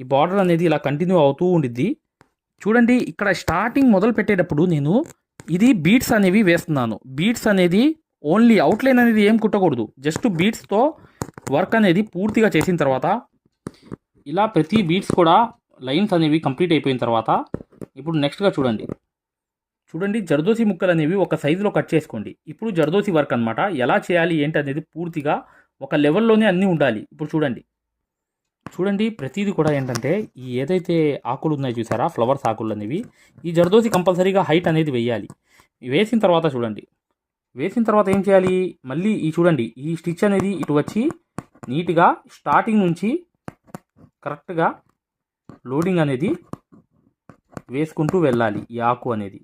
ఈ బార్డర్ అనేది ఇలా కంటిన్యూ అవుతూ ఉండిద్ది. చూడండి ఇక్కడ స్టార్టింగ్ మొదలు పెట్టేటప్పుడు నేను ఇది బీట్స్ అనేవి వేస్తున్నాను. బీట్స్ అనేది ఓన్లీ అవుట్లైన్ అనేది ఏం కుట్టకూడదు. జస్ట్ బీట్స్తో వర్క్ అనేది పూర్తిగా చేసిన తర్వాత ఇలా ప్రతి బీట్స్ కూడా లైన్స్ అనేవి కంప్లీట్ అయిపోయిన తర్వాత ఇప్పుడు నెక్స్ట్గా చూడండి. చూడండి జర్దోసి ముక్కలు అనేవి ఒక సైజులో కట్ చేసుకోండి. ఇప్పుడు జర్దోసి వర్క్ అన్నమాట. ఎలా చేయాలి ఏంటి అనేది పూర్తిగా ఒక లెవెల్లోనే అన్నీ ఉండాలి. ఇప్పుడు చూడండి. చూడండి ప్రతిదీ కూడా ఏంటంటే ఈ ఏదైతే ఆకులు ఉన్నాయో చూసారా ఫ్లవర్స్ ఆకులు అనేవి ఈ జర్దోసి కంపల్సరీగా హైట్ అనేది వేయాలి. వేసిన తర్వాత చూడండి. వేసిన తర్వాత ఏం చేయాలి? మళ్ళీ ఈ చూడండి ఈ స్టిచ్ అనేది ఇటు వచ్చి నీట్గా స్టార్టింగ్ నుంచి కరెక్ట్గా లోడింగ్ అనేది వేసుకుంటూ వెళ్ళాలి ఈ ఆకు అనేది.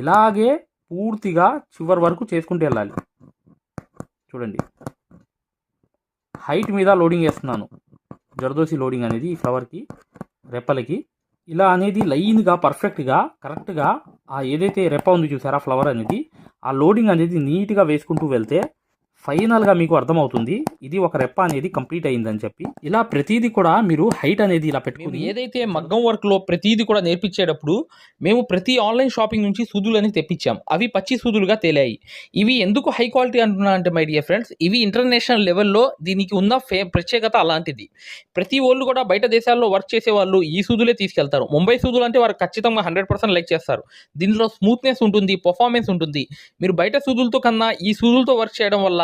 ఇలాగే పూర్తిగా చివరి వరకు చేసుకుంటూ వెళ్ళాలి. చూడండి. హైట్ మీద లోడింగ్ వేస్తున్నాను జరదోసి లోడింగ్ అనేది ఈ ఫ్లవర్కి రెప్పలకి ఇలా అనేది లైన్గా పర్ఫెక్ట్గా కరెక్ట్గా ఆ ఏదైతే రెప్ప ఉంది చూసారా ఫ్లవర్ అనేది ఆ లోడింగ్ అనేది నీట్గా వేసుకుంటూ వెళ్తే ఫైనల్గా మీకు అర్థమవుతుంది. ఇది ఒక రెప్ప అనేది కంప్లీట్ అయిందని చెప్పి. ఇలా ప్రతిదీ కూడా మీరు హైట్ అనేది ఇలా పెట్టుకుని ఏదైతే మగ్గం వర్క్లో ప్రతిదీ కూడా నేర్పించేటప్పుడు మేము ప్రతి ఆన్లైన్ షాపింగ్ నుంచి సూదులని తెప్పించాం. అవి పచ్చి సూదులుగా తేలాయి. ఇవి ఎందుకు హై క్వాలిటీ అంటున్నా అంటే మై డియర్ ఫ్రెండ్స్ ఇవి ఇంటర్నేషనల్ లెవెల్లో దీనికి ఉన్న ఫే ప్రత్యేకత అలాంటిది. ప్రతి వాళ్ళు కూడా బయట దేశాల్లో వర్క్ చేసే వాళ్ళు ఈ సూదులే తీసుకెళ్తారు. ముంబై సూదులు అంటే వారు ఖచ్చితంగా హండ్రెడ్ పర్సెంట్ లైక్ చేస్తారు. దీనిలో స్మూత్నెస్ ఉంటుంది పర్ఫార్మెన్స్ ఉంటుంది. మీరు బయట సూదులతో కన్నా ఈ సూదులతో వర్క్ చేయడం వల్ల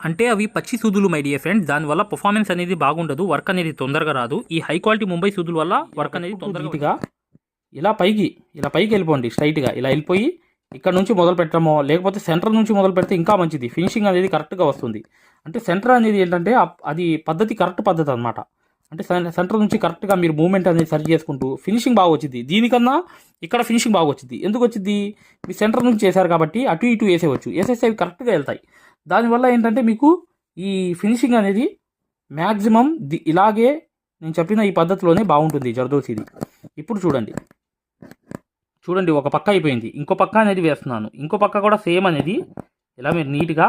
అంటే అవి పచ్చి సూదులు మై డియర్ ఫ్రెండ్ దానివల్ల పర్ఫార్మెన్స్ అనేది బాగుండదు వర్క్ అనేది తొందరగా రాదు. ఈ హై క్వాలిటీ ముంబై సూదుల వల్ల వర్క్ అనేది తొందరగా ఇలా పైకి ఇలా పైకి వెళ్ళిపోండి స్ట్రైట్గా ఇలా వెళ్ళిపోయి ఇక్కడ నుంచి మొదలు పెట్టడమో లేకపోతే సెంటర్ నుంచి మొదలు పెడితే ఇంకా మంచిది. ఫినిషింగ్ అనేది కరెక్ట్గా వస్తుంది. అంటే సెంటర్ అనేది ఏంటంటే అది పద్ధతి కరెక్ట్ పద్ధతి అనమాట అంటే సెంటర్ నుంచి కరెక్ట్గా మీరు మూమెంట్ అనేది సరి చేసుకుంటూ ఫినిషింగ్ బాగా వచ్చింది దీనికన్నా ఇక్కడ ఫినిషింగ్ బాగా వచ్చింది ఎందుకు వచ్చింది మీ సెంటర్ నుంచి చేశారు కాబట్టి అటు ఇటు వేసేవచ్చు వేసేస్తే అవి కరెక్ట్గా వెళ్తాయి. దానివల్ల ఏంటంటే మీకు ఈ ఫినిషింగ్ అనేది మ్యాక్సిమం ది ఇలాగే నేను చెప్పిన ఈ పద్ధతిలోనే బాగుంటుంది జర్దోసిది. ఇప్పుడు చూడండి. చూడండి ఒక పక్క అయిపోయింది. ఇంకో పక్క అనేది వేస్తున్నాను. ఇంకో పక్క కూడా సేమ్ అనేది ఇలా మీరు నీట్గా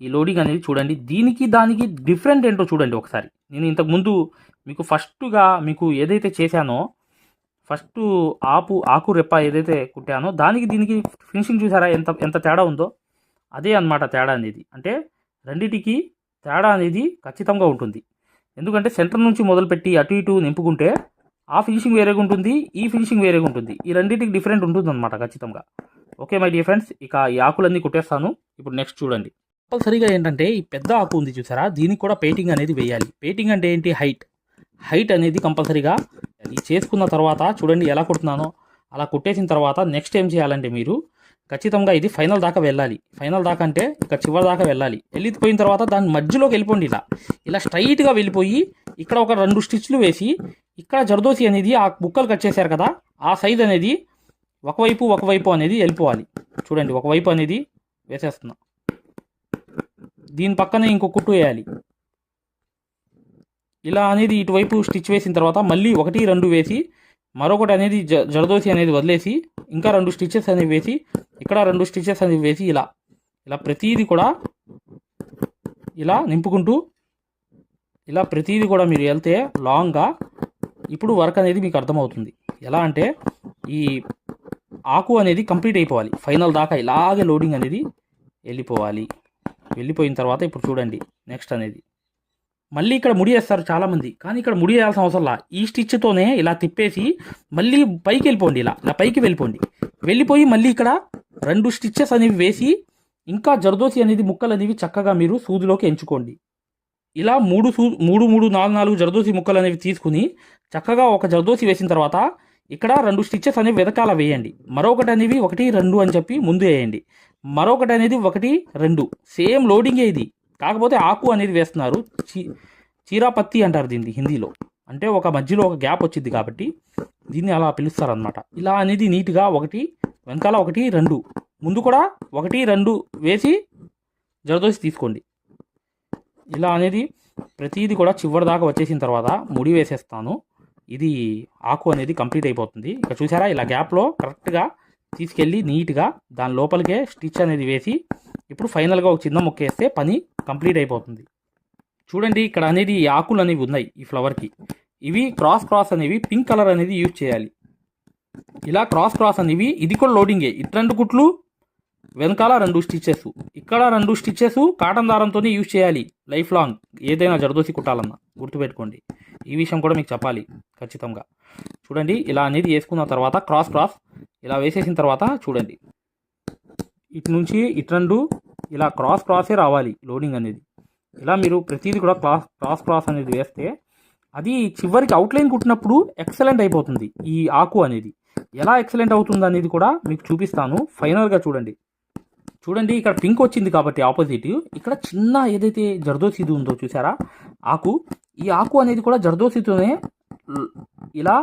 ఈ లోడింగ్ అనేది చూడండి. దీనికి దానికి డిఫరెంట్ ఏంటో చూడండి ఒకసారి. నేను ఇంతకు ముందు మీకు ఫస్ట్గా మీకు ఏదైతే చేశానో ఫస్ట్ ఆపు ఆకు రెప్ప ఏదైతే కుట్టానో దానికి దీనికి ఫినిషింగ్ చూసారా? ఎంత ఎంత తేడా ఉందో? అదే అన్నమాట తేడా అనేది. అంటే రెండిటికి తేడా అనేది ఖచ్చితంగా ఉంటుంది. ఎందుకంటే సెంటర్ నుంచి మొదలుపెట్టి అటు ఇటు నింపుకుంటే ఆ ఫినిషింగ్ వేరేగా ఉంటుంది ఈ ఫినిషింగ్ వేరేగా ఉంటుంది. ఈ రెండింటికి డిఫరెంట్ ఉంటుంది అనమాట ఖచ్చితంగా. ఓకే మై డియర్ ఫ్రెండ్స్ ఇక ఈ ఆకులన్నీ కుట్టేస్తాను. ఇప్పుడు నెక్స్ట్ చూడండి. కంపల్సరీగా ఏంటంటే ఈ పెద్ద ఆకు ఉంది చూసారా? దీనికి కూడా పెయింటింగ్ అనేది వేయాలి. పెయింటింగ్ అంటే ఏంటి? హైట్. హైట్ అనేది కంపల్సరీగా ఈ చేసుకున్న తర్వాత చూడండి ఎలా కుడుతున్నానో. అలా కుట్టేసిన తర్వాత నెక్స్ట్ ఏం చేయాలంటే మీరు ఖచ్చితంగా ఇది ఫైనల్ దాకా వెళ్ళాలి. ఫైనల్ దాకా అంటే ఇక చివరి దాకా వెళ్ళాలి. వెళ్ళిపోయిన తర్వాత దాని మధ్యలోకి వెళ్ళిపోండి ఇలా. ఇలా స్ట్రైట్గా వెళ్ళిపోయి ఇక్కడ ఒక రెండు స్టిచ్లు వేసి ఇక్కడ జర్దోసి అనేది ఆ బుక్కలు కట్ చేశారు కదా ఆ సైజ్ అనేది ఒకవైపు ఒకవైపు అనేది వెళ్ళిపోవాలి. చూడండి ఒకవైపు అనేది వేసేస్తున్నా. దీని పక్కనే ఇంకో కుట్టు వేయాలి. ఇలా అనేది ఇటువైపు స్టిచ్ వేసిన తర్వాత మళ్ళీ ఒకటి రెండు వేసి మరొకటి అనేది జ జరదోసి అనేది వదిలేసి ఇంకా రెండు స్టిచెస్ అనేవి వేసి ఇక్కడ రెండు స్టిచెస్ అనేవి వేసి ఇలా ఇలా ప్రతీది కూడా ఇలా నింపుకుంటూ ఇలా ప్రతీది కూడా మీరు వెళ్తే లాంగ్గా ఇప్పుడు వర్క్ అనేది మీకు అర్థమవుతుంది. ఎలా అంటే ఈ ఆకు అనేది కంప్లీట్ అయిపోవాలి. ఫైనల్ దాకా ఇలాగే లోడింగ్ అనేది వెళ్ళిపోవాలి. వెళ్ళిపోయిన తర్వాత ఇప్పుడు చూడండి నెక్స్ట్ అనేది. మళ్ళీ ఇక్కడ ముడి వేస్తారు చాలామంది. కానీ ఇక్కడ ముడి వేయాల్సిన అవసరం ఈ స్టిచ్తోనే ఇలా తిప్పేసి మళ్ళీ పైకి వెళ్ళిపోండి ఇలా. ఇలా పైకి వెళ్ళిపోండి. వెళ్ళిపోయి మళ్ళీ ఇక్కడ రెండు స్టిచ్చెస్ అనేవి వేసి ఇంకా జర్దోసి అనేది ముక్కలు అనేవి చక్కగా మీరు సూదిలోకి ఎంచుకోండి. ఇలా మూడు సూ మూడు మూడు నాలుగు నాలుగు జర్దోసి ముక్కలు అనేవి తీసుకుని చక్కగా ఒక జర్దోసి వేసిన తర్వాత ఇక్కడ రెండు స్టిచ్చెస్ అనేవి వెదకాల వేయండి. మరొకటి అనేవి ఒకటి రెండు అని చెప్పి ముందు వేయండి. మరొకటి అనేది ఒకటి రెండు. సేమ్ లోడింగే ఇది. కాకపోతే ఆకు అనేది వేస్తున్నారు. చీ చీరాపత్తి అంటారు దీన్ని హిందీలో. అంటే ఒక మధ్యలో ఒక గ్యాప్ వచ్చింది కాబట్టి దీన్ని అలా పిలుస్తారనమాట ఇలా అనేది నీట్గా ఒకటి వెనకాల ఒకటి రెండు. ముందు కూడా ఒకటి రెండు వేసి జరదోసి తీసుకోండి. ఇలా అనేది ప్రతిదీ కూడా చివరి దాకా వచ్చేసిన తర్వాత ముడి వేసేస్తాను. ఇది ఆకు అనేది కంప్లీట్ అయిపోతుంది. ఇక చూసారా ఇలా గ్యాప్లో కరెక్ట్గా తీసుకెళ్ళి నీట్గా దాని లోపలికే స్టిచ్ అనేది వేసి ఇప్పుడు ఫైనల్గా ఒక చిన్న ముక్క వేస్తే పని కంప్లీట్ అయిపోతుంది. చూడండి ఇక్కడ అనేది ఈ ఆకులు అనేవి ఉన్నాయి ఈ ఫ్లవర్కి ఇవి క్రాస్ క్రాస్ అనేవి పింక్ కలర్ అనేది యూజ్ చేయాలి. ఇలా క్రాస్ క్రాస్ అనేవి ఇది కూడా లోడింగే. ఇటు రెండు కుట్లు వెనకాల రెండు స్టిచ్చెస్. ఇక్కడ రెండు స్టిచ్చెస్ కాటన్ దారంతోనే యూజ్ చేయాలి లైఫ్ లాంగ్. ఏదైనా జరదోసి కుట్టాలన్నా గుర్తుపెట్టుకోండి. ఈ విషయం కూడా మీకు చెప్పాలి ఖచ్చితంగా. చూడండి ఇలా అనేది వేసుకున్న తర్వాత క్రాస్ క్రాస్ ఇలా వేసేసిన తర్వాత చూడండి. ఇటు నుంచి ఇటు రెండు ఇలా క్రాస్ క్రాసే రావాలి లోడింగ్ అనేది. ఇలా మీరు ప్రతిదీ కూడా క్రాస్ క్రాస్ క్రాస్ అనేది వేస్తే అది చివరికి అవుట్లైన్ కుట్టినప్పుడు ఎక్సలెంట్ అయిపోతుంది ఈ ఆకు అనేది. ఎలా ఎక్సలెంట్ అవుతుంది అనేది కూడా మీకు చూపిస్తాను. ఫైనల్గా చూడండి. చూడండి ఇక్కడ పింక్ వచ్చింది కాబట్టి ఆపోజిట్ ఇక్కడ చిన్న ఏదైతే జర్దోసిది ఉందో చూసారా? ఆకు. ఈ ఆకు అనేది కూడా జర్దోసితోనే ఇలా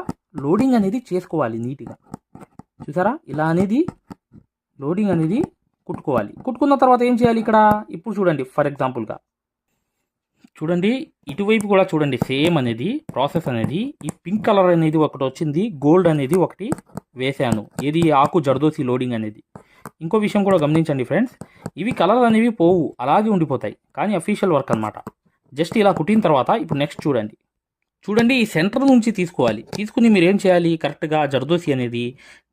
లోడింగ్ అనేది చేసుకోవాలి నీట్గా. చూసారా? ఇలా అనేది లోడింగ్ అనేది కుట్టుకోవాలి. కుట్టుకున్న తర్వాత ఏం చేయాలి ఇక్కడ? ఇప్పుడు చూడండి ఫర్ ఎగ్జాంపుల్గా చూడండి ఇటువైపు కూడా చూడండి సేమ్ అనేది ప్రాసెస్ అనేది ఈ పింక్ కలర్ అనేది ఒకటి వచ్చింది గోల్డ్ అనేది ఒకటి వేశాను. ఏది? ఆకు జర్దోసి లోడింగ్ అనేది. ఇంకో విషయం కూడా గమనించండి ఫ్రెండ్స్ ఇవి కలర్ అనేవి పోవు అలాగే ఉండిపోతాయి. కానీ అఫీషియల్ వర్క్ అనమాట జస్ట్ ఇలా కుట్టిన తర్వాత ఇప్పుడు నెక్స్ట్ చూడండి. చూడండి ఈ సెంటర్ నుంచి తీసుకోవాలి. తీసుకుని మీరు ఏం చేయాలి? కరెక్ట్గా జర్దోసి అనేది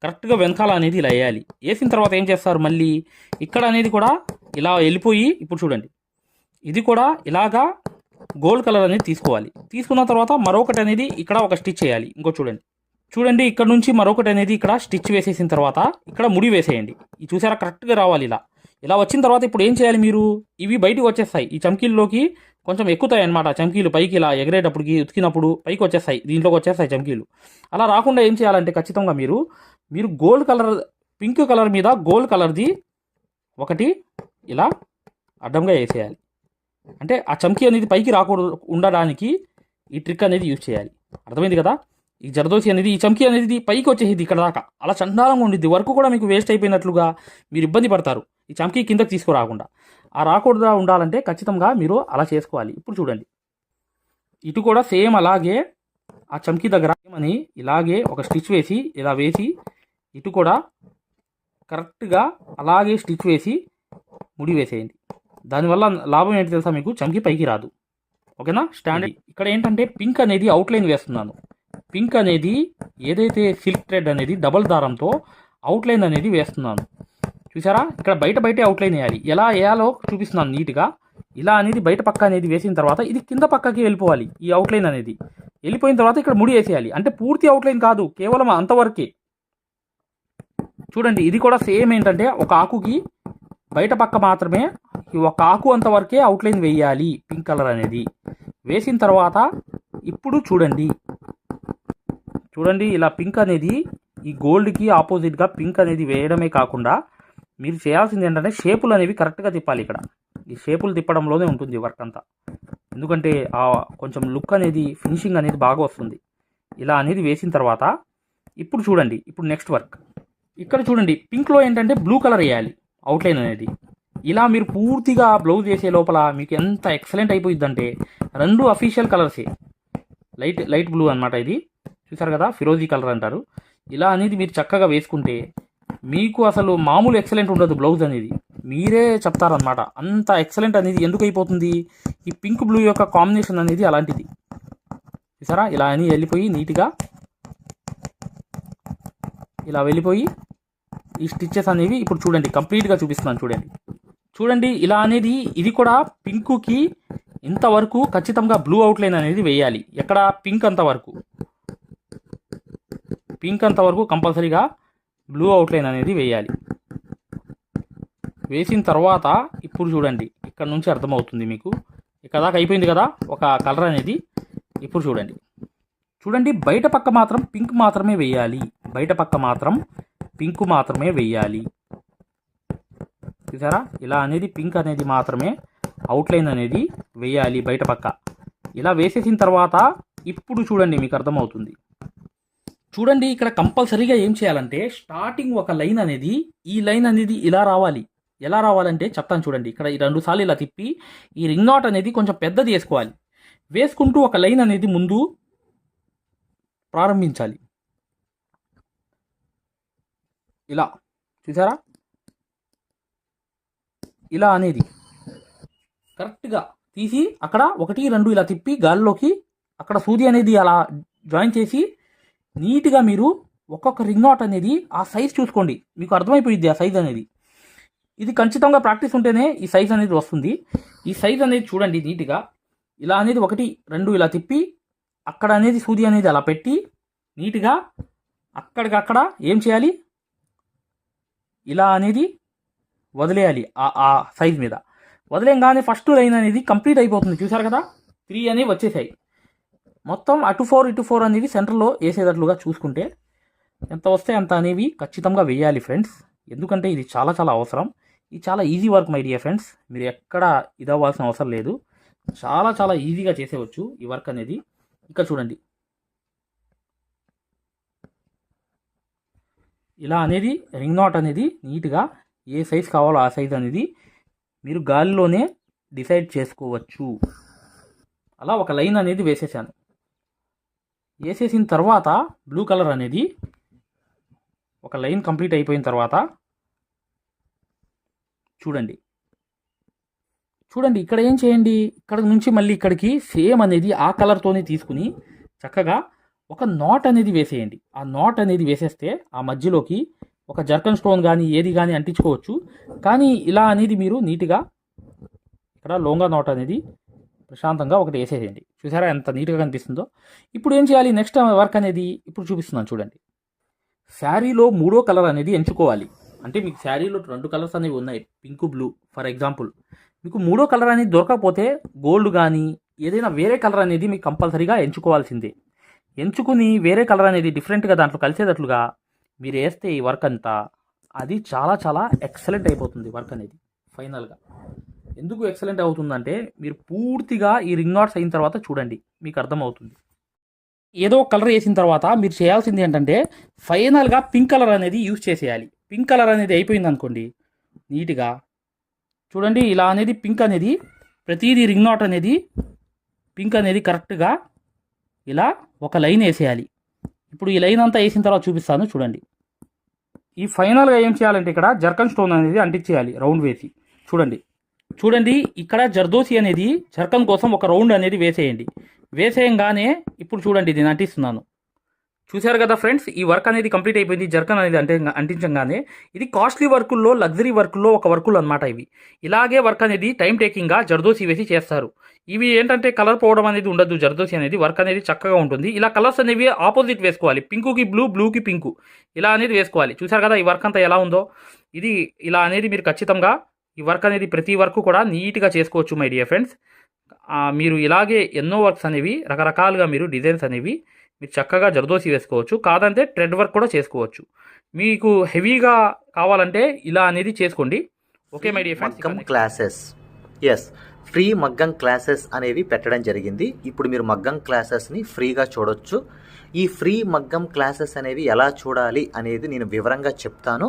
కరెక్ట్గా వెనకాల అనేది ఇలా వేయాలి. వేసిన తర్వాత ఏం చేస్తారు మళ్ళీ? ఇక్కడ అనేది కూడా ఇలా వెళ్ళిపోయి ఇప్పుడు చూడండి. ఇది కూడా ఇలాగా గోల్డ్ కలర్ అనేది తీసుకోవాలి. తీసుకున్న తర్వాత మరొకటి అనేది ఇక్కడ ఒక స్టిచ్ చేయాలి. ఇంకో చూడండి. చూడండి ఇక్కడ నుంచి మరొకటి అనేది ఇక్కడ స్టిచ్ వేసేసిన తర్వాత ఇక్కడ ముడి వేసేయండి. ఇది చూసారా? కరెక్ట్గా రావాలి ఇలా. ఇలా వచ్చిన తర్వాత ఇప్పుడు ఏం చేయాలి మీరు? ఇవి బయటికి వచ్చేస్తాయి. ఈ చమ్కీల్లోకి కొంచెం ఎక్కుతాయి అనమాట చమ్కీలు పైకి ఇలా ఎగరేటప్పటికి ఉతికినప్పుడు పైకి వచ్చేస్తాయి దీంట్లోకి వచ్చేస్తాయి చమ్కీలు. అలా రాకుండా ఏం చేయాలంటే ఖచ్చితంగా మీరు మీరు గోల్డ్ కలర్ పింక్ కలర్ మీద గోల్డ్ కలర్ది ఒకటి ఇలా అడ్డంగా వేసేయాలి. అంటే ఆ చమ్కీ అనేది పైకి రాకూడదు ఉండడానికి ఈ ట్రిక్ అనేది యూజ్ చేయాలి. అర్థమైంది కదా? ఈ జరదోసి అనేది ఈ చమ్కీ అనేది పైకి వచ్చేసింది ఇక్కడ దాకా. అలా చండాలంగా ఉండిద్ది. వర్క్ కూడా మీకు వేస్ట్ అయిపోయినట్లుగా మీరు ఇబ్బంది పడతారు. ఈ చమ్కీ కిందకి తీసుకురాకుండా. ఆ రాకూడదా ఉండాలంటే ఖచ్చితంగా మీరు అలా చేసుకోవాలి. ఇప్పుడు చూడండి. ఇటు కూడా సేమ్ అలాగే ఆ చమ్కీ దగ్గర అని ఇలాగే ఒక స్టిచ్ వేసి ఇలా వేసి ఇటు కూడా కరెక్ట్గా అలాగే స్టిచ్ వేసి ముడి వేసేయండి. దానివల్ల లాభం ఏంటి తెలుసా మీకు? చమ్కి పైకి రాదు. ఓకేనా? స్టాండ్ ఇక్కడ ఏంటంటే పింక్ అనేది అవుట్లైన్ వేస్తున్నాను. పింక్ అనేది ఏదైతే సిల్క్ థ్రెడ్ అనేది డబల్ దారంతో అవుట్లైన్ అనేది వేస్తున్నాను. చూసారా ఇక్కడ బయట బయట అవుట్లైన్ వేయాలి. ఎలా వేయాలో చూపిస్తున్నాను నీట్గా. ఇలా అనేది బయట పక్క అనేది వేసిన తర్వాత ఇది కింద పక్కకి వెళ్ళిపోవాలి ఈ అవుట్లైన్ అనేది. వెళ్ళిపోయిన తర్వాత ఇక్కడ ముడి వేసేయాలి. అంటే పూర్తి అవుట్లైన్ కాదు కేవలం అంతవరకే. చూడండి ఇది కూడా సేమ్ ఏంటంటే ఒక ఆకుకి బయట పక్క మాత్రమే ఒక ఆకు అంతవరకే అవుట్లైన్ వేయాలి పింక్ కలర్ అనేది. వేసిన తర్వాత ఇప్పుడు చూడండి. చూడండి ఇలా పింక్ అనేది ఈ గోల్డ్కి ఆపోజిట్గా పింక్ అనేది వేయడమే కాకుండా మీరు చేయాల్సింది ఏంటంటే షేపులు అనేవి కరెక్ట్గా తిప్పాలి ఇక్కడ. ఈ షేపులు తిప్పడంలోనే ఉంటుంది వర్క్ అంతా. ఎందుకంటే ఆ కొంచెం లుక్ అనేది ఫినిషింగ్ అనేది బాగా వస్తుంది. ఇలా అనేది వేసిన తర్వాత ఇప్పుడు చూడండి ఇప్పుడు నెక్స్ట్ వర్క్. ఇక్కడ చూడండి పింక్లో ఏంటంటే బ్లూ కలర్ వేయాలి అవుట్లైన్ అనేది. ఇలా మీరు పూర్తిగా బ్లౌజ్ వేసే లోపల మీకు ఎంత ఎక్సలెంట్ అయిపోయిందంటే రెండు అఫీషియల్ కలర్సే. లైట్ లైట్ బ్లూ అన్నమాట ఇది. చూసారు కదా ఫిరోజీ కలర్ అంటారు. ఇలా అనేది మీరు చక్కగా వేసుకుంటే మీకు అసలు మామూలు ఎక్సలెంట్ ఉండదు బ్లౌజ్ అనేది. మీరే చెప్తారనమాట అంత ఎక్సలెంట్ అనేది ఎందుకు అయిపోతుంది? ఈ పింక్ బ్లూ యొక్క కాంబినేషన్ అనేది అలాంటిది. చూసారా? ఇలా అని వెళ్ళిపోయి నీట్గా ఇలా వెళ్ళిపోయి ఈ స్టిచ్చెస్ అనేవి ఇప్పుడు చూడండి. కంప్లీట్గా చూపిస్తున్నాను చూడండి. చూడండి ఇలా అనేది ఇది కూడా పింకుకి ఇంతవరకు ఖచ్చితంగా బ్లూ అవుట్లైన్ అనేది వేయాలి. ఎక్కడ? పింక్ అంతవరకు. పింక్ అంతవరకు కంపల్సరీగా బ్లూ అవుట్లైన్ అనేది వేయాలి. వేసిన తర్వాత ఇప్పుడు చూడండి ఇక్కడ నుంచి అర్థమవుతుంది మీకు. ఇక్కడ దాకా అయిపోయింది కదా ఒక కలర్ అనేది. ఇప్పుడు చూడండి. చూడండి బయట పక్క మాత్రం పింక్ మాత్రమే వేయాలి. బయట పక్క మాత్రం పింక్ మాత్రమే వేయాలి. చూసారా? ఇలా అనేది పింక్ అనేది మాత్రమే అవుట్లైన్ అనేది వేయాలి బయట పక్క. ఇలా వేసేసిన తర్వాత ఇప్పుడు చూడండి మీకు అర్థమవుతుంది. చూడండి ఇక్కడ కంపల్సరీగా ఏం చేయాలంటే స్టార్టింగ్ ఒక లైన్ అనేది ఈ లైన్ అనేది ఇలా రావాలి. ఎలా రావాలంటే చెప్తాను చూడండి. ఇక్కడ ఈ రెండు సార్లు ఇలా తిప్పి ఈ రింగ్ నాట్ అనేది కొంచెం పెద్దది వేసుకోవాలి. వేసుకుంటూ ఒక లైన్ అనేది ముందు ప్రారంభించాలి. ఇలా చూసారా? ఇలా అనేది. కరెక్ట్గా తీసి అక్కడ ఒకటి రెండు ఇలా తిప్పి గాలిలోకి అక్కడ సూది అనేది అలా జాయిన్ చేసి నీట్గా మీరు ఒక్కొక్క రింగ్ నాట్ అనేది ఆ సైజ్ చూసుకోండి. మీకు అర్థమైపోయింది ఆ సైజ్ అనేది. ఇది ఖచ్చితంగా ప్రాక్టీస్ ఉంటేనే ఈ సైజ్ అనేది వస్తుంది. ఈ సైజ్ అనేది చూడండి నీట్గా. ఇలా అనేది ఒకటి రెండు ఇలా తిప్పి అక్కడ అనేది సూది అనేది అలా పెట్టి నీట్గా అక్కడికక్కడ ఏం చేయాలి? ఇలా అనేది వదిలేయాలి ఆ ఆ సైజ్ మీద. వదిలేయంగానే ఫస్ట్ లైన్ అనేది కంప్లీట్ అయిపోతుంది. చూసారు కదా? త్రీ అనేవి వచ్చేసాయి. మొత్తం అటు ఫోర్ ఇటు ఫోర్ అనేది సెంటర్లో వేసేటట్లుగా చూసుకుంటే ఎంత వస్తే అంత అనేవి ఖచ్చితంగా వేయాలి ఫ్రెండ్స్. ఎందుకంటే ఇది చాలా చాలా అవసరం. ఇది చాలా easy work my dear friends. మీరు ఎక్కడ ఇదవ్వాల్సిన అవసరం లేదు. చాలా చాలా ఈజీగా చేసేవచ్చు ఈ వర్క్ అనేది. ఇక్కడ చూడండి. ఇలా అనేది రింగ్ నాట్ అనేది నీట్గా ఏ సైజ్ కావాలో ఆ సైజ్ అనేది మీరు గాలిలోనే డిసైడ్ చేసుకోవచ్చు. అలా ఒక లైన్ అనేది వేసేసాను. వేసేసిన తర్వాత బ్లూ కలర్ అనేది ఒక లైన్ కంప్లీట్ అయిపోయిన తర్వాత చూడండి. చూడండి ఇక్కడ ఏం చేయండి? ఇక్కడ నుంచి మళ్ళీ ఇక్కడికి సేమ్ అనేది ఆ కలర్తోనే తీసుకుని చక్కగా ఒక నాట్ అనేది వేసేయండి. ఆ నాట్ అనేది వేసేస్తే ఆ మధ్యలోకి ఒక జర్కన్ స్టోన్ కానీ ఏది కానీ అంటించుకోవచ్చు. కానీ ఇలా అనేది మీరు నీట్గా ఇక్కడ లోంగా నాట్ అనేది ప్రశాంతంగా ఒకటి వేసేసేయండి. చూసారా ఎంత నీట్గా కనిపిస్తుందో? ఇప్పుడు ఏం చేయాలి? నెక్స్ట్ వర్క్ అనేది ఇప్పుడు చూపిస్తున్నాను చూడండి. శారీలో మూడో కలర్ అనేది ఎంచుకోవాలి. అంటే మీకు శారీలో రెండు కలర్స్ అనేవి ఉన్నాయి. Pink blue for example. మీకు మూడో కలర్ అనేది దొరకకపోతే గోల్డ్ కానీ ఏదైనా వేరే కలర్ అనేది మీకు కంపల్సరీగా ఎంచుకోవాల్సిందే. ఎంచుకుని వేరే కలర్ అనేది డిఫరెంట్గా దాంట్లో కలిసేటట్లుగా మీరు వేస్తే ఈ వర్క్ అంతా అది చాలా చాలా ఎక్సలెంట్ అయిపోతుంది వర్క్ అనేది ఫైనల్గా. ఎందుకు ఎక్సలెంట్ అవుతుందంటే మీరు పూర్తిగా ఈ రింగ్ నాట్స్ అయిన తర్వాత చూడండి మీకు అర్థమవుతుంది. ఏదో కలర్ వేసిన తర్వాత మీరు చేయాల్సింది ఏంటంటే ఫైనల్గా పింక్ కలర్ అనేది యూజ్ చేసేయాలి. పింక్ కలర్ అనేది అయిపోయింది అనుకోండి నీట్గా చూడండి ఇలా అనేది పింక్ అనేది ప్రతిదీ రింగ్ నాట్ అనేది పింక్ అనేది కరెక్ట్గా ఇలా ఒక లైన్ వేసేయాలి. ఇప్పుడు ఈ లైన్ అంతా వేసిన తర్వాత చూపిస్తాను చూడండి. ఈ ఫైనల్గా ఏం చేయాలంటే ఇక్కడ జర్కన్ స్టోన్ అనేది అంటించేయాలి రౌండ్ వేసి. చూడండి. చూడండి ఇక్కడ జర్దోసి అనేది జర్కన్ కోసం ఒక రౌండ్ అనేది వేసేయండి. వేసేయంగానే ఇప్పుడు చూడండి నేను అంటిస్తున్నాను. చూశారు కదా ఫ్రెండ్స్ ఈ వర్క్ అనేది కంప్లీట్ అయిపోయింది. జర్కన్ అనేది అంటే అంటించగానే ఇది కాస్ట్లీ వర్కుల్లో లగ్జరీ వర్కుల్లో ఒక వర్కులు అనమాట ఇవి. ఇలాగే వర్క్ అనేది టైం టేకింగ్గా జర్దోసి వేసి చేస్తారు. ఇవి ఏంటంటే కలర్ పోవడం అనేది ఉండదు జర్దోసి అనేది వర్క్ అనేది చక్కగా ఉంటుంది. ఇలా కలర్స్ అనేవి ఆపోజిట్ వేసుకోవాలి. పింకుకి బ్లూ బ్లూకి పింకు. ఇలా అనేది వేసుకోవాలి. చూశారు కదా ఈ వర్క్ అంతా ఎలా ఉందో? ఇది ఇలా అనేది మీరు ఖచ్చితంగా ఈ వర్క్ అనేది ప్రతి వర్క్ కూడా నీట్గా చేసుకోవచ్చు మై డియర్ ఫ్రెండ్స్ మీరు ఇలాగే ఎన్నో వర్క్స్ అనేవి రకరకాలుగా మీరు డిజైన్స్ అనేవి మీరు చక్కగా జర్దోసి వేసుకోవచ్చు. కాదంటే ట్రెడ్ వర్క్ కూడా చేసుకోవచ్చు. మీకు హెవీగా కావాలంటే ఇలా అనేది చేసుకోండి. Okay my dear friends classes. Yes free మగ్గం క్లాసెస్ అనేవి పెట్టడం జరిగింది. ఇప్పుడు మీరు మగ్గం క్లాసెస్ని ఫ్రీగా చూడొచ్చు. ఈ ఫ్రీ మగ్గం క్లాసెస్ అనేవి ఎలా చూడాలి అనేది నేను వివరంగా చెప్తాను.